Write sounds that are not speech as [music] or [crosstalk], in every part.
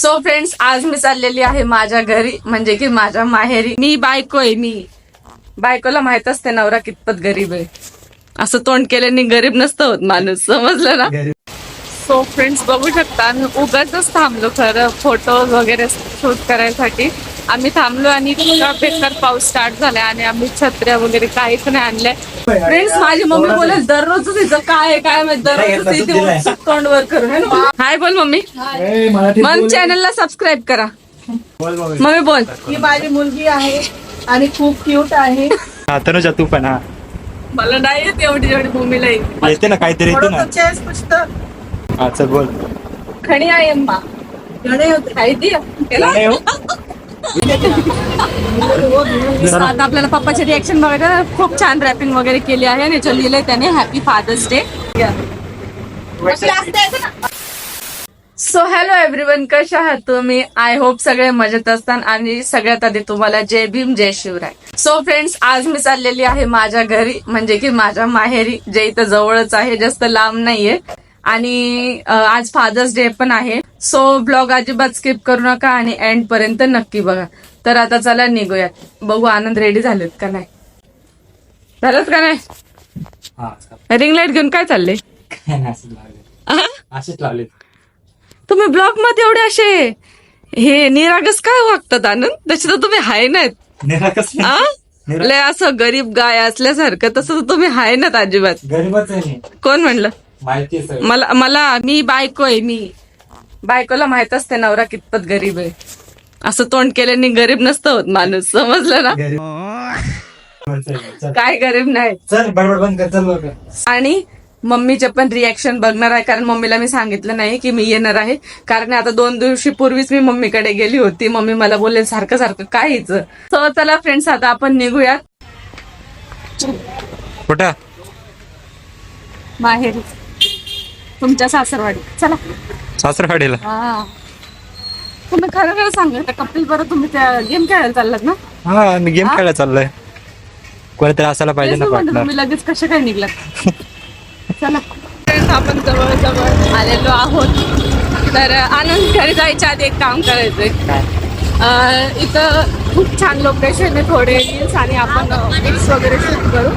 So friends आज मी चाललेली आहे माझ्या घरी म्हणजे की माझ्या माहेरी. मी बायको आहे मी. बायकोला माहीत असते नवरा कितपत गरीब आहे. असं तोंड केल्याने गरीब नसतं होत माणूस समजलं ना? सो फ्रेंड्स बघू शकता आम्ही उगाच थांबलो खरं फोटो वगैरे शूट करायसाठी. आम्ही थांबलो आणि इतका बेकार पाऊस स्टार्ट झालाय आणि आम्ही छत्र्या वगैरे काहीच नाही आणलंय. फ्रेंड्स माझी मम्मी बोलेल दररोज तिचं काय काय माहीत दररोज इथे उत्सुक तोंड वर करून. ना? हाय बोल मम्मी. मग चॅनलला सबस्क्राईब करा. मम्मी. बोल. ही माझी मुलगी आहे आणि खूप क्यूट आहे. पण हा. मला नाही येत एवढी जेवढी मम्मीला येते ना काहीतरी येते ना. हा चल बोल. खणी अम्मा हो. आता आपल्याला पप्पाचे रिएक्शन बघायला खूप छान रॅपिंग वगैरे केली आहे आणि याच्यावर लिहिलंय त्याने happy father's day so hello everyone कशा आहात तुम्ही? आय होप सगळे मजेत असतात आणि सगळ्यात आधी तुम्हाला जय भीम जय शिवराय. सो फ्रेंड्स आज मी चाललेली आहे माझ्या घरी म्हणजे की माझ्या माहेरी जे इथं जवळच आहे जास्त लांब नाहीये. आणि आज फादर्स डे पण आहे. सो ब्लॉग अजिबात स्किप करू नका आणि एंड पर्यंत नक्की बघा. तर आता चला निघूयात. बघू आनंद रेडी झालेत का नाही. झालेत का नाही? हा रिंग लाइट घेऊन काय चालले तुम्ही ब्लॉगमध्ये एवढे असे हे निरागस काय वागतात आनंद? तसे तर तुम्ही हाय नाहीत? लय असं गरीब गाय असल्यासारखं तसं तर तुम्ही हाय नाहीत अजिबात. कोण म्हणलं? माहिती आहे सगळं. मला मला मी बायको आहे मी. बायकोला माहीत असते नवरा कितपत गरीब आहे. असं तोंड केल्याने गरीब नसतं होत माणूस समजलं ना? चल. काय गरीब नाही. चल बडबड बंद कर चल लवकर. आणि मम्मीचे पण रिॲक्शन बघणार आहे कारण मम्मीला मी सांगितलं नाही की मी येणार आहे. कारण आता दोन दिवशी पूर्वीच मी मम्मीकडे गेली होती. मम्मी मला बोलले सारखं सारखं काय हिचं? चला फ्रेंड्स आता आपण निघूयात. कुठं? माहेरी तुमच्या सासरवाडी. चला. सासरवाडीला? हा. तुम्ही खरं खरं सांगा कपिल बरं तुम्ही त्या गेम खेळायला चाललात ना? हा मी गेम खेळायला चाललोय. कोणीतरी असायला पाहिजे तेच ना म्हणलं, पार्टनर तुम्ही लगेच कसे काय निघलात? [laughs] चला. फ्रेंड्स आपण जवळ जवळ आलेलो आहोत. तर आनंद घरी जायच्या आधी एक काम करायचंय. अं, इथं खूप छान लोकेशन आहे थोडे रील्स आणि आपण पिक्स वगैरे शूट करू.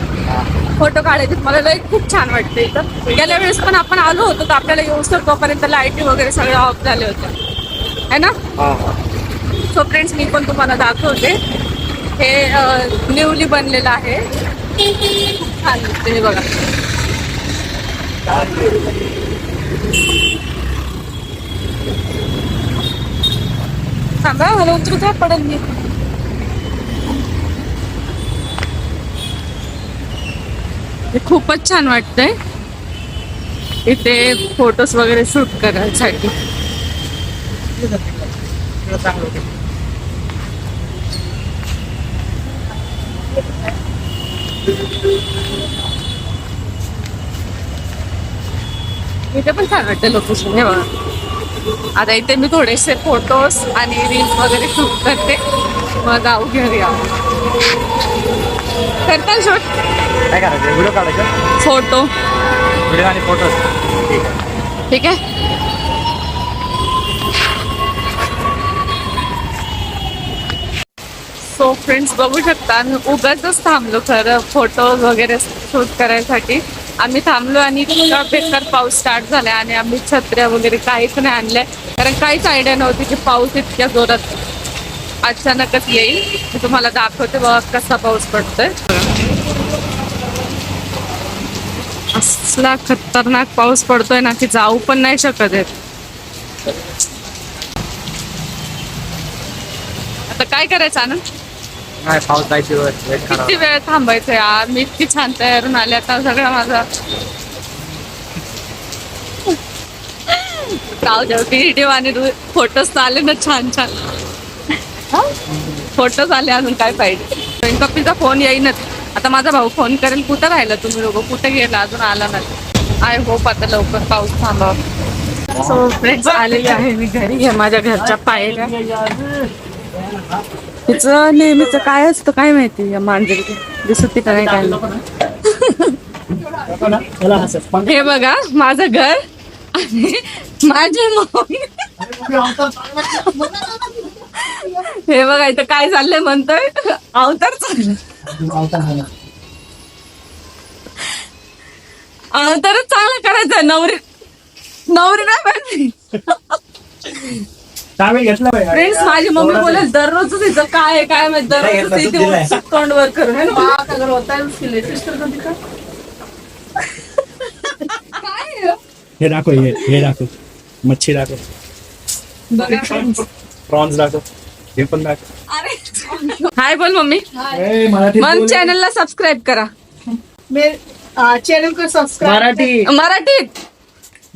फोटो काढायचे. मला लई खूप छान वाटतं इथं. गेल्या वेळेस पण आपण आलो होतो तर आपल्याला येऊ तोपर्यंत लाईटी वगैरे सगळे ऑफ झाले होते. है ना? सो फ्रेंड्स मी पण तुम्हाला दाखवते. हे न्यूली बनलेलं आहे. खूप छान दिसते हे बघा. थांबा मला उतरू पडेल मी. खूपच छान वाटतंय. इथे फोटोज वगैरे शूट करायसाठी. इथे पण छान वाटतं लोकेशन हे बघा. आता इथे मी थोडेसे फोटोज आणि रील्स वगैरे शूट करते. मग जाऊ घरी आहो करताल शूट काय करायचं? व्हिडिओ काढायचा? फोटो व्हिडिओ आणि फोटो ठीक आहे. ठीक आहे? सो फ्रेंड्स बघू शकता उगाच थांबलो खरं फोटो वगैरे शूट करायसाठी. आम्ही थांबलो आणि इतका बेकार पाऊस स्टार्ट झालाय आणि आम्ही छत्र्या वगैरे काहीच नाही आणलंय. कारण काहीच आयडिया नव्हती की पाऊस इतक्या जोरात अचानकच येईल. मी तुम्हाला दाखवते बघा कसा पाऊस पडतोय. असला खतरनाक पाऊस पडतोय ना की जाऊ पण नाही शकत आहेत आता काय करायचं आनंद? नाही पाऊस जायची किती वेळ थांबायचं यार? मी इतकी छान तयारून आले आता सगळं माझा. जाऊ द्या व्हिडिओ आणि फोटोज आले ना छान छान. फोटोज आले अजून काय पाहिजे? कपिलचा फोन येईनच. आता माझा भाऊ फोन करेल कुठं राहिला तुम्ही लोक कुठे गेला? अजून आला नाही. आय होप आता लवकर पाऊस थांबावा सो फ्रेंड्स आलेली आहे मी घरी. हे माझ्या घरच्या पायऱ्या. तिचं नेहमीच काय असतं काय माहिती? या मांजरी दिसत का नाही काय हे बघा माझं घर आणि माझे मम्मी. हे बघा इथं काय चाललंय म्हणतोय अवतार चाललंय अवतारच चांगला करायचा नवरी नवरी नाही पाहिजे. फ्रेंड्स माझी मम्मी बोलेल दररोज तिचं काय आहे काय माहीत दररोज तोंड वर करून है ना? बात अगर होता है उसकी लेटेस्ट कर काय? हे दाखव हे हे दाखव मच्छी दाखव. प्रॉन्स दाखव हे पण हाय बोल मम्मी. बोल. चॅनलला सबस्क्राईब करा. मेरे चॅनल सबस्क्राईब मराठी. मराठीत.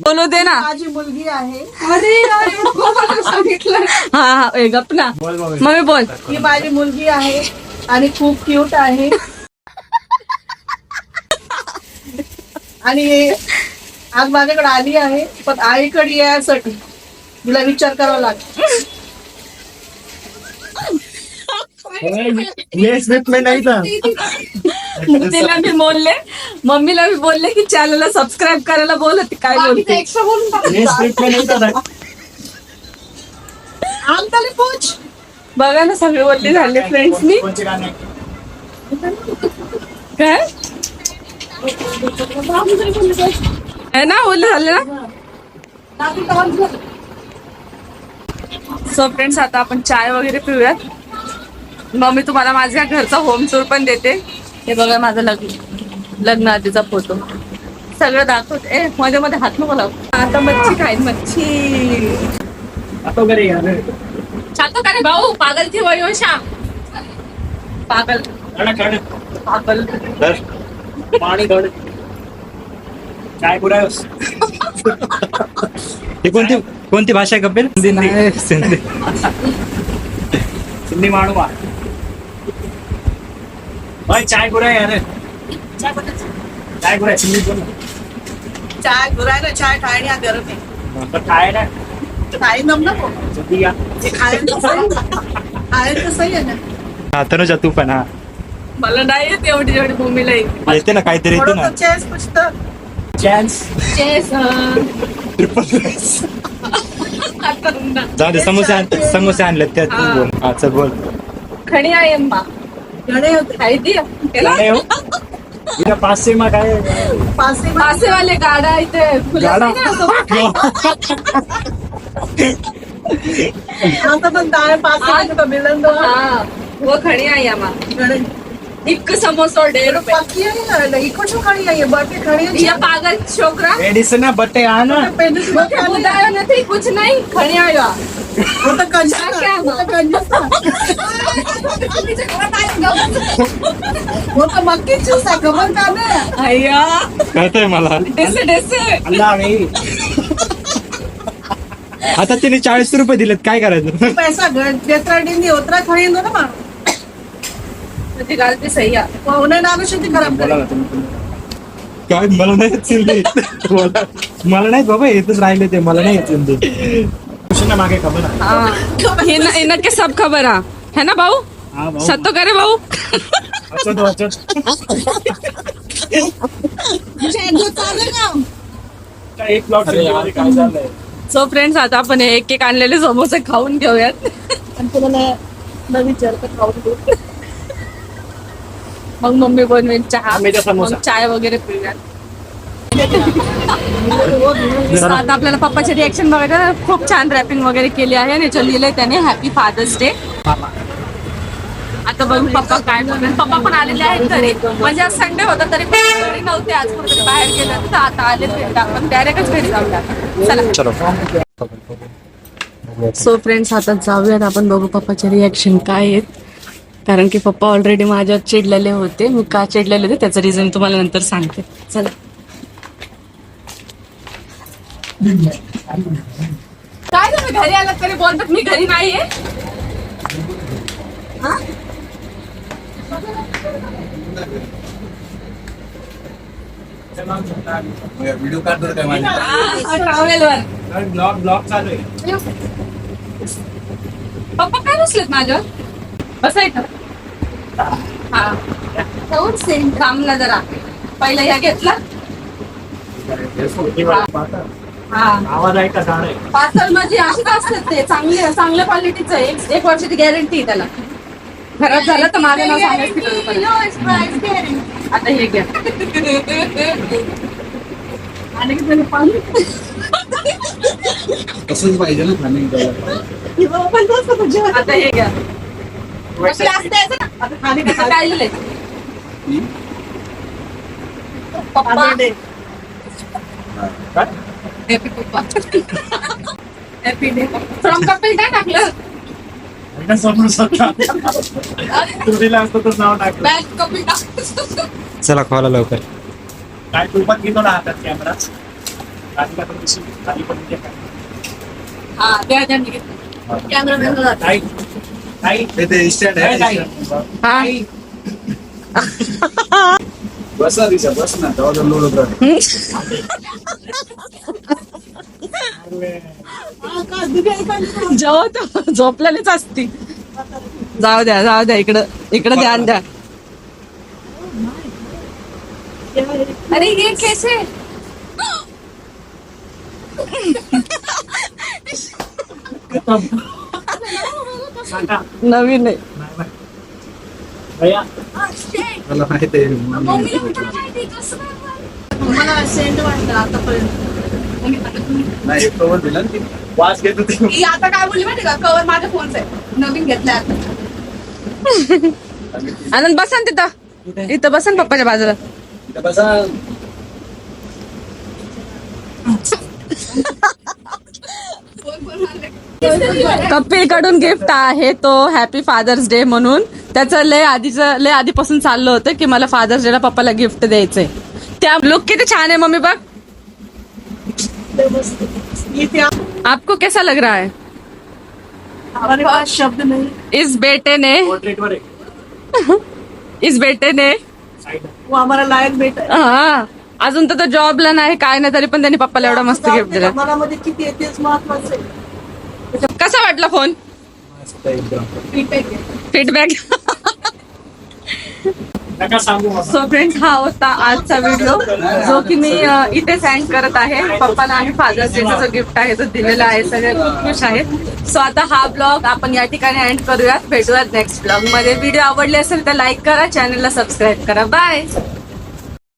बोलू दे ना. माझी मुलगी आहे. अरे सांगितलं. हा हा ए, गप ना. बोल मम्मी. बोल. ही माझी मुलगी आहे आणि खूप क्यूट आहे. आणि आज माझ्याकडे आली आहे पण आईकडे यासाठी तिला विचार करावा लागतो ये स्क्रिप्ट में नहीं था। तिला मी बोलले मम्मीला मी बोलले की चॅनलला सबस्क्राईब करायला बोल ती काय बोलते ये स्क्रिप्ट में नहीं था आमताले पोच बघा ना सगळे बोलले झाले कोणचे गाणे। काय? है ना बोलले झाले ना. सो फ्रेंड्स आता आपण चाय वगैरे पिऊयात. मग मी तुम्हाला माझ्या घरचा होम टूर पण देते. हे बघा माझं लग्न लग्न आधीचा फोटो सगळं दाखवते ए मध्ये मध्ये हात नको लावू. आता मच्छी खाईन मच्छी. आता घरी यार छातो का रे भाऊ? पागल थी वही हो श्याम? पागल. पागल. पाणी काय पुरायस. ही कोणती कोणती भाषा आहे कपिल? सिंधी. सिंधी. माणू मा भाई चाय चाय बोल. चाय चाय ठाणे गरम आहे पण काय ना। नम ना ना हा। तनुजा तू पण हा मला नाही येत एवढी एवढी भूमीला येते ना काहीतरी येते ना. तो चेस पुछतं. चान्स चेस ट्रिपल जाऊ दे समोसे आण- समोसे आणले त्यात. हा. बोल हा चल बोल. खणी आहे अम्मा. इथं पाचशे काय? वाले गाडा इथे गाडा? ना. आता पण का मिलन दो हा. वो खणी आहे समोसा डेढ़ रुपए आहे ना? इको छो आहे बटे खड़ी आहे. ये पागल छोकरा. लेडीज ना बट्टे आ ना पहले से बता दे बुधायो નથી कुछ नहीं. खणी आयो. आहे कळतंय मला डेसे डेसे आता तिने चाळीस रुपये दिलेत काय करायचं? पैसा डिंदी उतरा खड़ी ना ना माणूस ती घालते सही आहे. वो उन्हें ना शेती खराब बोला करी ना तुम्ही काय मला नाही येत मला मला नाही बाबा येतच राहिले ते. मला नाही येत मागे खबर आहे. हाँ। इन इनके के सब खबर है है ना भाऊ हा भाऊ सत्तो करे भाऊ वाचत वाचत काय एक प्लॉट काय झालंय सो फ्रेंड्स आता आपण हे? एक एक आणलेले समोसे खाऊन घेऊयात आणि तुला न विचार तर खाऊन दे. मग मम्मी बनवेल चहा। आंब्याचा समोसा. मग चाय वगैरे पिऊयात। आता आपल्याला पप्पाचे रिएक्शन बघायचं खूप छान रॅपिंग वगैरे केली आहे आणि याच्यावर लिहिलंय त्याने हॅपी फादर्स डे आता बघू पप्पा काय बोलतात. पप्पा पण आलेले आहेत घरी. म्हणजे आज संडे होता तरी पण घरी नव्हते आज कुठेतरी बाहेर गेले तर आता आले आपण डायरेक्टच घरी जाऊया चलो. सो फ्रेंड्स आता जाऊयात. आपण बघू पप्पाचे रिॲक्शन काय आहेत. कारण की पप्पा ऑलरेडी माझ्यावर चिडलेले होते. मी का चिडलेले होते त्याचं रिझन तुम्हाला नंतर सांगते. चला. काय तुम्ही घरी आलात तरी बोलतात मी घरी नाहीये. हा? व्हिडिओ काढतो काय माझी. ट्रॅव्हलवर ब्लॉग ब्लॉग चालू आहे? पप्पा काय बसलेत माझ्यावर? बसायचं हा. थांब ना जरा. पहिला ह्या घेतला. आवाज आहे का? झाड आहे पार्सल म्हणजे असं असतात ते. चांगले चांगल्या क्वालिटीचं आहे. एक- एक वर्षाची गॅरंटी आहे त्याला. खराब झालं तर माझं नाव सांगायचं तिकडे दुकानात. आता हे घ्या. आणि पाणी तसंच पाहिजे ना आता हे घ्या? आता खाली पप्पा. आनंद काय? हॅपी पप्पा हॅपी डे फ्रॉम कपिल काय टाकलं मी काय समजू शकता तुरीला असतं तर नाव टाकलं बॅग कपिल टाकलं चला खावायला लवकर काय तुपात घेतो ना हातात कॅमेरा खाली पण दिसून खाली पण इथे काय. हा ते इन्स्टंट आहे instant. [laughs] [laughs] बस ना दिशा बस ना. तेव्हा तर लोड होतं जेव्हा तेव्हा झोपलेलीच असती. जाऊ द्या जाऊ द्या इकडं इकडं ध्यान द्या. अरे ये कैसे? नवीन आहे. मला माहीत आहे मला सेंट वाटलं आतापर्यंत नाही एक कवर दिला ना ती. वास घेत होते ही आता काय बोलली माहिती का कवर माझ्या फोनचा आहे नवीन घेतलाय आता आनंद बसा ना तिथं इथं बसा ना पप्पाच्या बाजूला इथं बसा कपिलकडून गिफ्ट आहे तो हॅपी फादर्स डे म्हणून. त्याचं लय आधीच लय आधीपासून चाललं होतं की मला फादर्स डे ला पप्पाला गिफ्ट द्यायचंय. त्या लुक किती छान आहे मम्मी बघ. आपको कैसा लग रहा है? हमारे पास शब्द नहीं इस बेटे ने [laughs] इस बेटे ने वो हमारा लायक बेटा आहे. हा। अजून तर तो जॉबला नाही काय नाही तरी पण त्यांनी पप्पाला एवढा मस्त गिफ्ट दिला. मनामध्ये किती आहे तेच महत्वाचं आहे. कसा वाटला फोन. फीडबॅक नका सांगू मला. सो फ्रेंड्स हा होता आजचा व्हिडिओ जो की मी अ, इथे सेंड करत आहे. पप्पाला आणि फादर्स डेचा जो गिफ्ट आहे तो दिलेला आहे सगळे खूप खुश आहेत. सो आता हा ब्लॉग आपण या ठिकाणी एंड करूयात. भेटूयात नेक्स्ट ब्लॉगमध्ये. व्हिडिओ आवडले असेल तर लाईक करा चॅनलला सबस्क्राईब करा. बाय